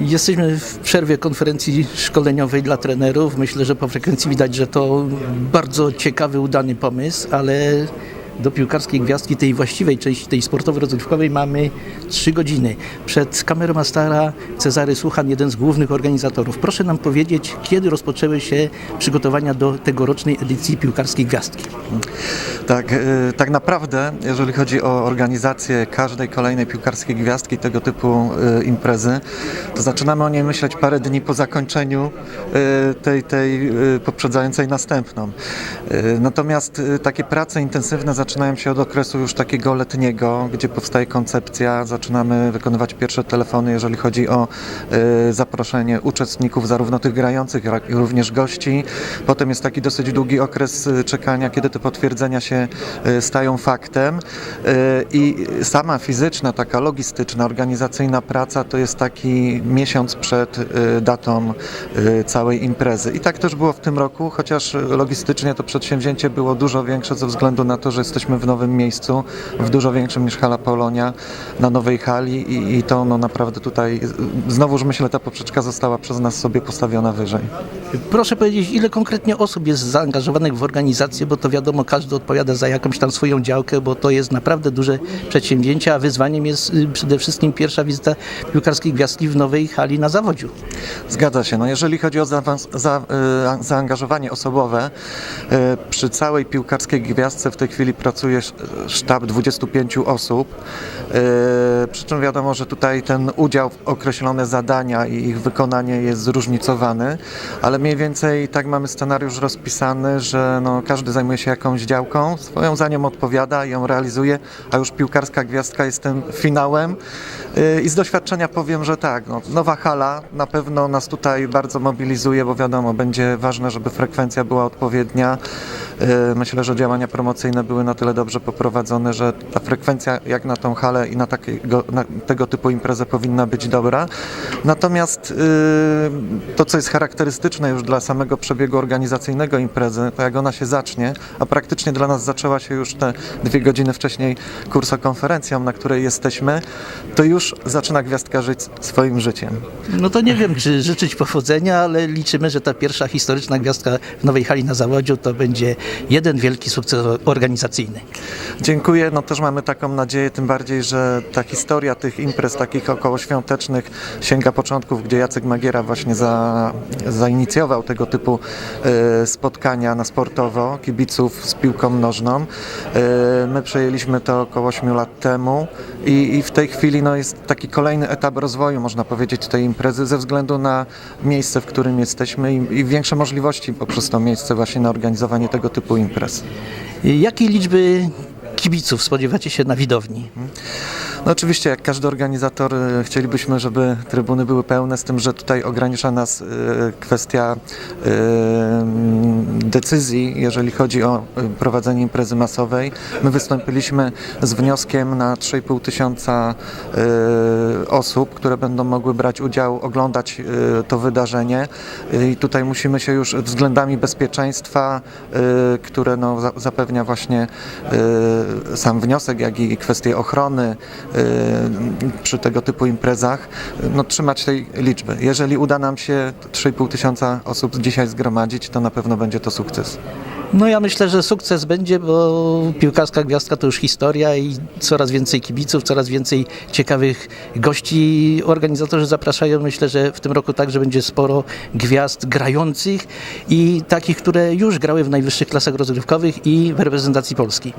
Jesteśmy w przerwie konferencji szkoleniowej dla trenerów. Myślę, że po frekwencji widać, że to bardzo ciekawy, udany pomysł, ale do piłkarskiej gwiazdki, tej właściwej części, tej sportowo-rozrywkowej mamy 3 godziny. Przed kamerą Astara Cezary Słuchan, jeden z głównych organizatorów. Proszę nam powiedzieć, kiedy rozpoczęły się przygotowania do tegorocznej edycji piłkarskiej gwiazdki? Tak, y, tak naprawdę, jeżeli chodzi o organizację każdej kolejnej piłkarskiej gwiazdki, tego typu y, imprezy, to zaczynamy o niej myśleć parę dni po zakończeniu y, tej, tej poprzedzającej następną. Natomiast takie prace intensywne zaczynają się od okresu już takiego letniego, gdzie powstaje koncepcja, zaczynamy wykonywać pierwsze telefony, jeżeli chodzi o y, zaproszenie uczestników, zarówno tych grających, jak i również gości. Potem jest taki dosyć długi okres y, czekania, kiedy te potwierdzenia się y, stają faktem i sama fizyczna, taka logistyczna, organizacyjna praca to jest taki miesiąc przed datą całej imprezy. I tak też było w tym roku, chociaż logistycznie to przedsięwzięcie było dużo większe ze względu na to, że jesteśmy w nowym miejscu, w dużo większym niż hala Polonia, na nowej hali i, i to no naprawdę tutaj, znowuż myślę, ta poprzeczka została przez nas sobie postawiona wyżej. Proszę powiedzieć, ile konkretnie osób jest zaangażowanych w organizację, bo to wiadomo, każdy odpowiada za jakąś tam swoją działkę, bo to jest naprawdę duże przedsięwzięcie, a wyzwaniem jest y, przede wszystkim pierwsza wizyta piłkarskiej gwiazdki w nowej hali na zawodziu. Zgadza się. No jeżeli chodzi o zaawans- za, y, zaangażowanie osobowe, y, przy całej piłkarskiej gwiazdce w tej chwili pracuje sz- sztab 25 osób. Y, przy czym wiadomo, że tutaj ten udział w określone zadania i ich wykonanie jest zróżnicowany, ale mniej więcej tak mamy scenariusz rozpisany, że no, każdy zajmuje się jakąś działką, swoją za nią odpowiada i ją realizuje, a już piłkarska gwiazdka jest tym finałem. Y, I z doświadczenia powiem, że tak, no, nowa hala na pewno nas tutaj bardzo mobilizuje, bo wiadomo, będzie ważne, żeby frekwencja była odpowiednia. Y, Myślę, że działania promocyjne były na tyle dobrze poprowadzone, że ta frekwencja jak na tą halę i na, takiego, na tego typu imprezę powinna być dobra. Natomiast y, to, co jest charakterystyczne już dla samego przebiegu organizacyjnego imprezy, to jak ona się zacznie, a praktycznie dla nas zaczęła się już te dwie godziny wcześniej kursokonferencją, na której jesteśmy, to już zaczyna gwiazdka żyć swoim życiem. No to nie wiem, czy życzyć powodzenia, ale liczymy, że ta pierwsza historyczna gwiazdka w nowej hali na zawodziu to będzie jeden wielki sukces organizacyjny. Dziękuję. No też mamy taką nadzieję, tym bardziej, że ta historia tych imprez takich okołoświątecznych sięga początków, gdzie Jacek Magiera właśnie za, zainicjował tego typu e, spotkania na sportowo kibiców z piłką nożną. E, my przejęliśmy to około 8 lat temu i, i w tej chwili no, jest taki kolejny etap rozwoju, można powiedzieć, tej imprezy ze względu na miejsce, w którym jesteśmy i, i większe możliwości poprzez to miejsce właśnie na organizowanie tego typu imprez. Jakiej liczby kibiców spodziewacie się na widowni? No oczywiście, jak każdy organizator, e, chcielibyśmy, żeby trybuny były pełne, z tym, że tutaj ogranicza nas e, kwestia e, decyzji, jeżeli chodzi o prowadzenie imprezy masowej. My wystąpiliśmy z wnioskiem na 3,5 tysiąca osób, które będą mogły brać udział, oglądać to wydarzenie i tutaj musimy się już względami bezpieczeństwa, które no, za- zapewnia właśnie sam wniosek, jak i kwestie ochrony przy tego typu imprezach, no, trzymać tej liczby. Jeżeli uda nam się 3,5 tysiąca osób dzisiaj zgromadzić, to na pewno będzie to sukces. No ja myślę, że sukces będzie, bo piłkarska gwiazdka to już historia i coraz więcej kibiców, coraz więcej ciekawych gości. Organizatorzy zapraszają, myślę, że w tym roku także będzie sporo gwiazd grających i takich, które już grały w najwyższych klasach rozgrywkowych i w reprezentacji Polski.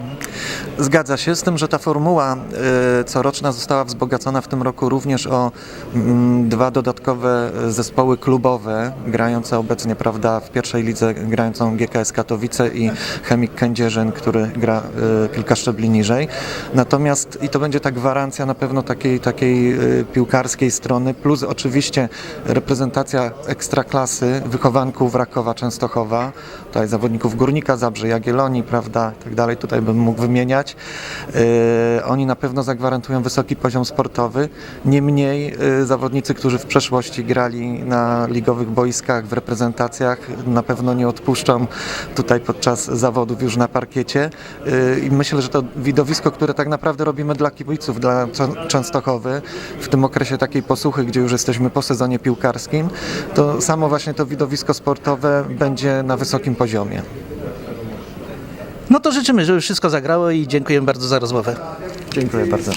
Zgadza się z tym, że ta formuła e, coroczna została wzbogacona w tym roku również o mm, dwa dodatkowe e, zespoły klubowe, grające obecnie prawda, w pierwszej lidze, grającą GKS Katowice i Chemik Kędzierzyn, który gra e, kilka szczebli niżej. Natomiast i to będzie ta gwarancja na pewno takiej, takiej e, piłkarskiej strony, plus oczywiście reprezentacja ekstraklasy, wychowanków Rakowa Częstochowa, tutaj zawodników Górnika Zabrze, Jagiellonii, prawda, i tak dalej, tutaj bym mógł wymieniać. E, oni na pewno zagwarantują wysoki poziom sportowy. Niemniej zawodnicy, którzy w przeszłości grali na ligowych boiskach, w reprezentacjach, na pewno nie odpuszczą tutaj podczas zawodów już na parkiecie y, i myślę, że to widowisko, które tak naprawdę robimy dla kibiców, dla Częstochowy w tym okresie takiej posłuchy, gdzie już jesteśmy po sezonie piłkarskim, to samo właśnie to widowisko sportowe będzie na wysokim poziomie. No to życzymy, żeby wszystko zagrało i dziękuję bardzo za rozmowę. Dziękuję bardzo.